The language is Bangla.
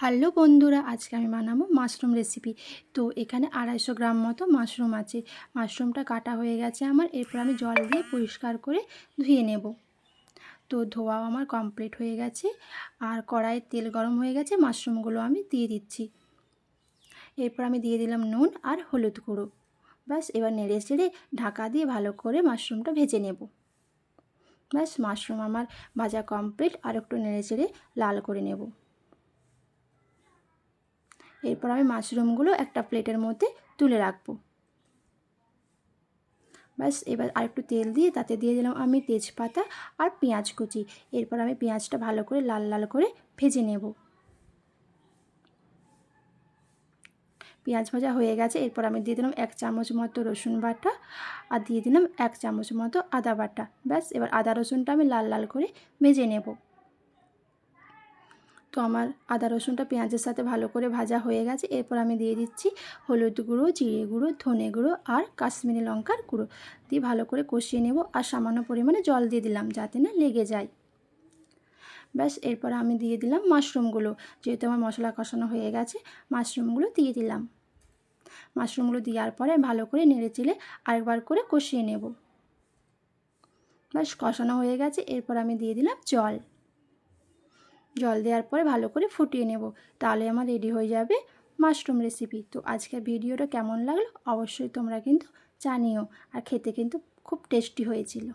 হ্যালো বন্ধুরা, আজকে আমি বানাবো মাশরুম রেসিপি তো এখানে আড়াইশো গ্রাম মতো মাশরুম আছে। মাশরুমটা কাটা হয়ে গেছে আমার। এরপর আমি জল দিয়ে পরিষ্কার করে ধুয়ে নেব। তো ধোয়া আমার কমপ্লিট হয়ে গেছে। আর কড়াইয়ে তেল গরম হয়ে গেছে, মাশরুমগুলো আমি দিয়ে দিচ্ছি। এরপর আমি দিয়ে দিলাম নুন আর হলুদ গুঁড়ো। ব্যাস, এবার নেড়ে চেড়ে ঢাকা দিয়ে ভালো করে মাশরুমটা ভেজে নেব। ব্যাস, মাশরুম আমার ভাজা কমপ্লিট আর একটু নেড়ে চেড়ে লাল করে নেব। এরপর আমি মাশরুমগুলো একটা প্লেটের মধ্যে তুলে রাখব। ব্যাস, এবার আরেকটু তেল দিয়ে তাতে দিয়ে দিলাম আমি তেজপাতা আর পেঁয়াজ কুচি। এরপর আমি পেঁয়াজটা ভালো করে লাল লাল করে ভেজে নেব। পেঁয়াজ ভাজা হয়ে গেছে, এরপর আমি দিয়ে দিলাম এক চামচ মতো রসুন বাটা আর দিয়ে দিলাম এক চামচ মতো আদা বাটা। ব্যাস, এবার আদা রসুনটা আমি লাল লাল করে ভেজে নেব। তো আমার আদা, রসুনটা পেঁয়াজের সাথে ভালো করে ভাজা হয়ে গেছে। এরপর আমি দিয়ে দিচ্ছি হলুদ গুঁড়ো, জিরে গুঁড়ো, ধনে গুঁড়ো আর কাশ্মীরি লঙ্কার গুঁড়ো। দিয়ে ভালো করে কষিয়ে নেব আর সামান্য পরিমাণে জল দিয়ে দিলাম যাতে না লেগে যায়। ব্যাস, এরপর আমি দিয়ে দিলাম মাশরুমগুলো। যেহেতু আমার মশলা কষানো হয়ে গেছে, মাশরুমগুলো দিয়ে দিলাম। মাশরুমগুলো দেওয়ার পরে ভালো করে নেড়ে চেলে আরেকবার করে কষিয়ে নেব। ব্যাস, কষানো হয়ে গেছে। এরপর আমি দিয়ে দিলাম জল। জল দেওয়ার পরে ভালো করে ফুটিয়ে নেব। তাহলে আমার রেডি হয়ে যাবে মাশরুম রেসিপি তো আজকের ভিডিওটা কেমন লাগল? অবশ্যই তোমরা কিন্তু জানিও। আর খেতে কিন্তু খুব টেস্টি হয়েছিল।